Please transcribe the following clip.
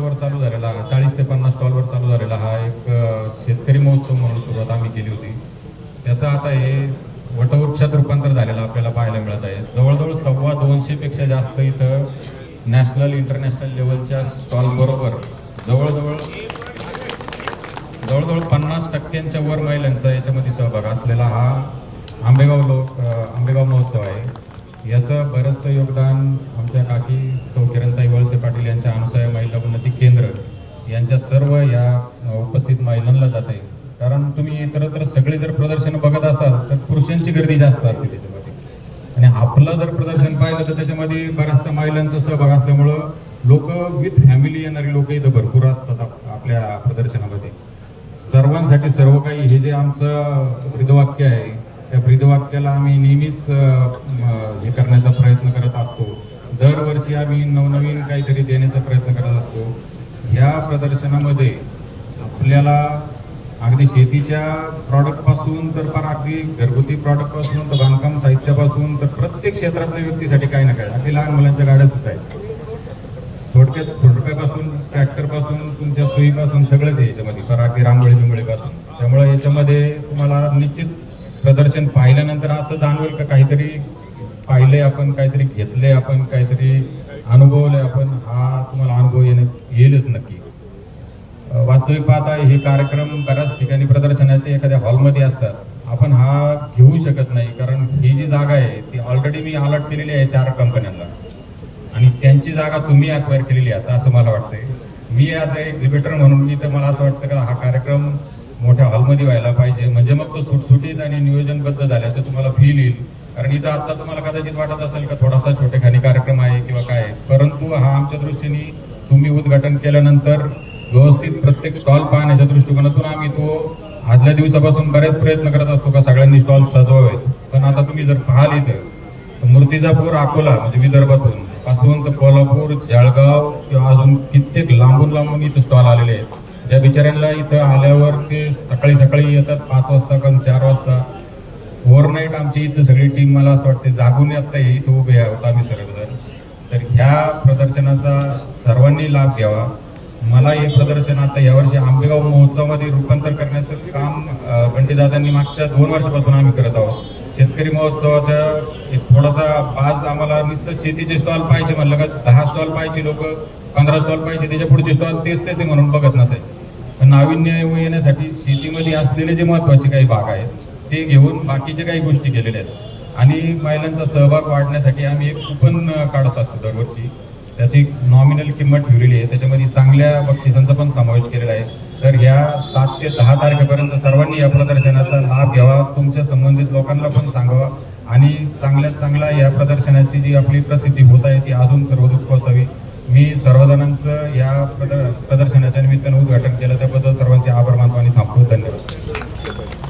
स्टॉलवर चालू झालेला हा चाळीस ते पन्नास स्टॉलवर चालू झालेला हा एक शेतकरी महोत्सव म्हणून सुरुवात आम्ही केली होती. त्याचा आता हे वटवृक्षात रूपांतर झालेलं आपल्याला पाहायला मिळत आहे. जवळजवळ सव्वा दोनशेपेक्षा जास्त इथं नॅशनल इंटरनॅशनल लेवलच्या स्टॉलबरोबर जवळजवळ जवळजवळ पन्नास टक्क्यांच्या वर महिलांचा याच्यामध्ये सहभाग असलेला हा आंबेगाव लोक आंबेगाव महोत्सव आहे. याचं बरंचसं योगदान असते त्याच्यामध्ये. आणि आपलं जर प्रदर्शन पाहिलं तर त्याच्यामध्ये बऱ्याचशा महिलांचा सहभाग असल्यामुळं लोक विथ फॅमिली येणारी लोक इथं भरपूर असतात आपल्या प्रदर्शनामध्ये. सर्वांसाठी सर्व काही हे जे आमचं ब्रीदवाक्य आहे त्या ब्रीदवाक्याला आम्ही नेहमीच हे करण्याचा प्रयत्न करत असतो. दरवर्षी आम्ही नवनवीन काहीतरी देण्याचा प्रयत्न करत असतो. ह्या प्रदर्शनामध्ये आपल्याला अगदी शेतीच्या प्रॉडक्टपासून तर फार अगदी घरगुती प्रॉडक्टपासून तर बांधकाम साहित्यापासून तर प्रत्येक क्षेत्रातल्या व्यक्तीसाठी काही ना काही. अगदी लहान मुलांच्या गाड्या सुद्धा आहेत. थोडक्यात थोडक्यापासून ट्रॅक्टरपासून तुमच्या सोयीपासून सगळंच आहे याच्यामध्ये. फार अगदी रांगोळी बिंगोळीपासून. त्यामुळे याच्यामध्ये तुम्हाला निश्चित प्रदर्शन पाहिल्यानंतर असं जाणवेल का काहीतरी पाहिले आपण काहीतरी घेतले आपण काहीतरी अनुभवले आपण? हा तुम्हाला अनुभव येणे येईलच नक्की. वास्तविक पाहता हे कार्यक्रम बऱ्याच ठिकाणी प्रदर्शनाचे एखाद्या हॉलमध्ये असतात. आपण हा घेऊ शकत नाही कारण ही जी जागा आहे ती ऑलरेडी मी अलॉट केलेली आहे चार कंपन्यांना. आणि त्यांची जागा तुम्ही अक्वायर केलेली आहे आता असं मला वाटतंय. मी ॲज अ एक्झिबिटर म्हणून मी तर मला असं वाटतं का हा कार्यक्रम मोठ्या हॉलमध्ये व्हायला पाहिजे. म्हणजे मग तो सुटसुटीत आणि नियोजनबद्ध झाल्याचं तुम्हाला फील येईल. कारण इथं आता तुम्हाला कदाचित वाटत असेल का थोडासा छोटेखानी कार्यक्रम आहे किंवा काय आहे. परंतु हा आमच्या दृष्टीने तुम्ही उद्घाटन केल्यानंतर व्यवस्थित प्रत्येक स्टॉल पाहण्याच्या दृष्टिकोनातून आम्ही तो आदल्या दिवसापासून बरेच प्रयत्न करत असतो का सगळ्यांनी स्टॉल सजवावेत. पण आता तुम्ही जर पाहाल इथं तर मूर्तिजापूर अकोला म्हणजे विदर्भातून पासून तर कोल्हापूर जळगाव किंवा अजून कित्येक लांबून लांबून इथं स्टॉल आलेले आहेत. ज्या बिचाऱ्यांना इथं आल्यावर ते सकाळी सकाळी येतात पाच वाजता किंवा चार वाजता. ओव्हरनाईट आमची इथं सगळी टीम मला असं वाटते जागून येत नाही इथं उभे आहोत आम्ही सर्वजण. तर ह्या प्रदर्शनाचा सर्वांनी लाभ घ्यावा. मला हे प्रदर्शन आता यावर्षी आंबेगाव महोत्सवामध्ये रूपांतर करण्याचं काम बंडीदादांनी मागच्या दोन वर्षापासून आम्ही करत आहोत. शेतकरी महोत्सवाचा एक थोडासा बाज आम्हाला नुसतं शेतीचे स्टॉल पाहिजे म्हणलं का दहा स्टॉल पाहिजे लोक पंधरा स्टॉल पाहिजे त्याच्या पुढचे स्टॉल तेच त्याचे म्हणून बघत नसायचे. पण नाविन्य येण्यासाठी शेतीमध्ये असलेले जे महत्त्वाचे काही भाग आहेत ते घेऊन बाकीचे काही गोष्टी केलेल्या आहेत. आणि महिलांचा सहभाग वाढण्यासाठी आम्ही एक कुपन काढत असतो दरवर्षी. त्याची नॉमिनल किंमत ठेवलेली आहे. त्याच्यामध्ये चांगल्या बक्षिसांचा पण समावेश केलेला आहे. तर ह्या सात ते दहा तारखेपर्यंत सर्वांनी या प्रदर्शनाचा लाभ घ्यावा. तुमच्या संबंधित लोकांना पण सांगावा. आणि चांगल्यात चांगल्या या प्रदर्शनाची जी आपली प्रसिद्धी होत आहे ती अजून सर्वदूर पोहोचावी. मी सर्वजणांचं या प्रद- प्रदर्शनाच्या निमित्तानं उद्घाटन केलं. त्याबद्दल सर्वांचे आभार मानतो आणि थांबतो. धन्यवाद.